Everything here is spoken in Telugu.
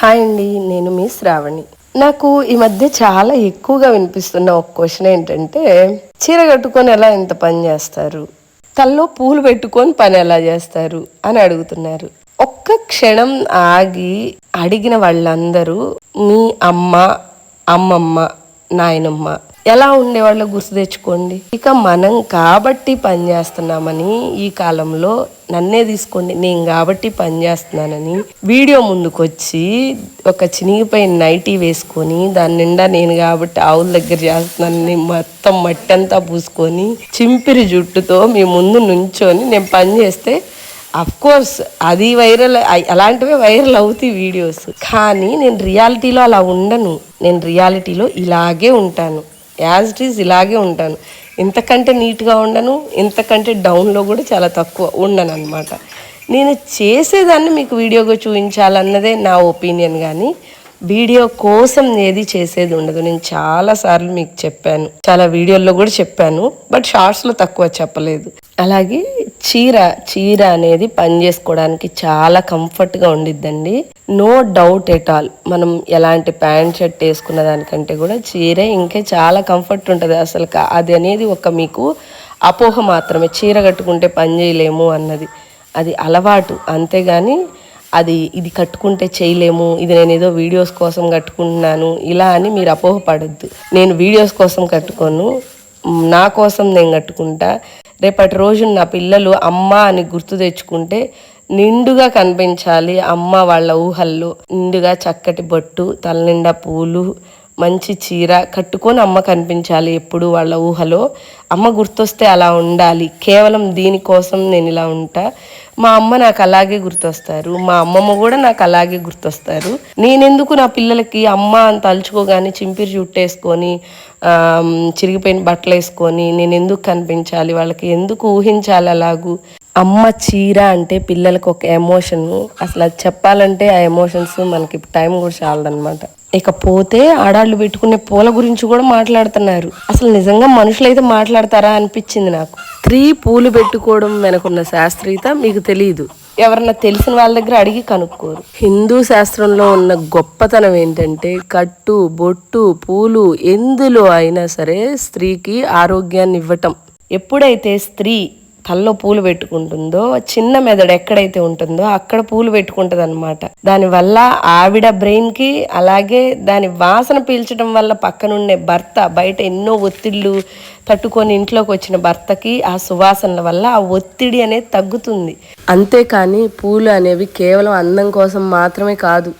హాయ్ అండి నేను మీ శ్రావణి. నాకు ఈ మధ్య చాలా ఎక్కువగా వినిపిస్తున్న ఒక క్వశ్చన్ ఏంటంటే చీర కట్టుకొని ఎలా ఇంత పని చేస్తారు? తల్లో పూలు పెట్టుకొని పని ఎలా చేస్తారు? అని అడుగుతున్నారు. ఒక్క క్షణం ఆగి అడిగిన వాళ్ళందరూ మీ అమ్మ అమ్మమ్మ నాయనమ్మ. ఎలా ఉండేవాళ్ళో గుర్తు తెచ్చుకోండి. ఇక మనం కాబట్టి పని చేస్తున్నామని ఈ కాలంలో నన్నే తీసుకోండి. నేను కాబట్టి పని చేస్తున్నానని వీడియో ముందుకొచ్చి ఒక చినిగిపోయిన నైటీ వేసుకొని దాని నిండా నేను కాబట్టి ఆవుల దగ్గర చేస్తున్నానని మొత్తం మట్టి అంతా పూసుకొని చింపిరి జుట్టుతో మీ ముందు నుంచొని నేను పని చేస్తే అఫ్ కోర్స్ అది వైరల్ అలాంటివే వైరల్ అవుతాయి వీడియోస్ కానీ నేను రియాలిటీలో అలా ఉండను. నేను రియాలిటీలో ఇలాగే ఉంటాను. యాజ్ ఇట్ ఈజ్ ఇలాగే ఉంటాను. ఇంతకంటే నీట్గా ఉండను. ఇంతకంటే డౌన్లో కూడా చాలా తక్కువ ఉండను అనమాట నేను చేసేదాన్ని మీకు వీడియోగా చూపించాలన్నదే నా ఒపీనియన్ కానీ వీడియో కోసం ఏది చేసేది ఉండదు. నేను చాలా సార్లు మీకు చెప్పాను. చాలా వీడియోల్లో కూడా చెప్పాను. బట్ షార్ట్స్లో తక్కువ చెప్పలేదు. అలాగే చీర చీర అనేది పని చేసుకోవడానికి చాలా కంఫర్ట్గా ఉండిద్దండి. నో డౌట్ ఎట్ ఆల్ మనం ఎలాంటి ప్యాంట్ షర్ట్ వేసుకున్న దానికంటే కూడా చీరే ఇంకా చాలా కంఫర్ట్ ఉంటుంది అసలు అది అనేది ఒక మీకు అపోహ మాత్రమే. చీర కట్టుకుంటే పని చేయలేము అన్నది. అది అలవాటు. అంతేగాని అది ఇది కట్టుకుంటే చేయలేము ఇది నేను ఏదో వీడియోస్ కోసం కట్టుకుంటున్నాను ఇలా అని మీరు అపోహపడద్దు. నేను వీడియోస్ కోసం కట్టుకోను నా కోసం నేను కట్టుకుంటా. రేపటి రోజు నా పిల్లలు అమ్మ అని గుర్తు తెచ్చుకుంటే నిండుగా కనిపించాలి అమ్మ వాళ్ళ ఊహల్లో. నిండుగా చక్కటి బొట్టు తలనిండా పూలు మంచి చీర కట్టుకొని అమ్మ కనిపించాలి ఎప్పుడు వాళ్ళ ఊహలో. అమ్మ గుర్తొస్తే అలా ఉండాలి. కేవలం దీనికోసం నేను ఇలా ఉంటా. మా అమ్మ నాకు అలాగే గుర్తొస్తారు మా అమ్మమ్మ కూడా నాకు అలాగే గుర్తొస్తారు. నేనెందుకు నా పిల్లలకి అమ్మ అని తలుచుకోగానే చింపిరి చుట్టేసుకొని చిరిగిపోయిన బట్టలు వేసుకొని నేను ఎందుకు కనిపించాలి వాళ్ళకి ఎందుకు ఊహించాలి అలాగూ? అమ్మ చీర అంటే పిల్లలకు ఒక ఎమోషన్ అసలు అది చెప్పాలంటే ఆ ఎమోషన్స్ మనకి టైం కూడా చాలదనమాట ఇకపోతే ఆడాళ్ళు పెట్టుకునే పూల గురించి కూడా మాట్లాడుతున్నారు. అసలు నిజంగా మనుషులైతే మాట్లాడతారా అనిపించింది నాకు. స్త్రీ పూలు పెట్టుకోవడం వెనకున్న శాస్త్రీయత మీకు తెలియదు ఎవరన్నా తెలిసిన వాళ్ళ దగ్గర అడిగి కనుక్కోరు. హిందూ శాస్త్రంలో ఉన్న గొప్పతనం ఏంటంటే కట్టు బొట్టు పూలు ఎందులో అయినా సరే స్త్రీకి ఆరోగ్యాన్ని ఇవ్వటం. ఎప్పుడైతే స్త్రీ తల్లో పూలు పెట్టుకుంటుందో చిన్న మెదడు ఎక్కడైతే ఉంటుందో అక్కడ పూలు పెట్టుకుంటది అనమాట దానివల్ల ఆవిడ బ్రెయిన్కి అలాగే దాని వాసన పీల్చడం వల్ల పక్కనుండే భర్త బయట ఎన్నో ఒత్తిళ్ళు తట్టుకొని ఇంట్లోకి వచ్చిన భర్తకి ఆ సువాసనల వల్ల ఆ ఒత్తిడి అనేది తగ్గుతుంది. అంతేకాని పూలు అనేవి కేవలం అందం కోసం మాత్రమే కాదు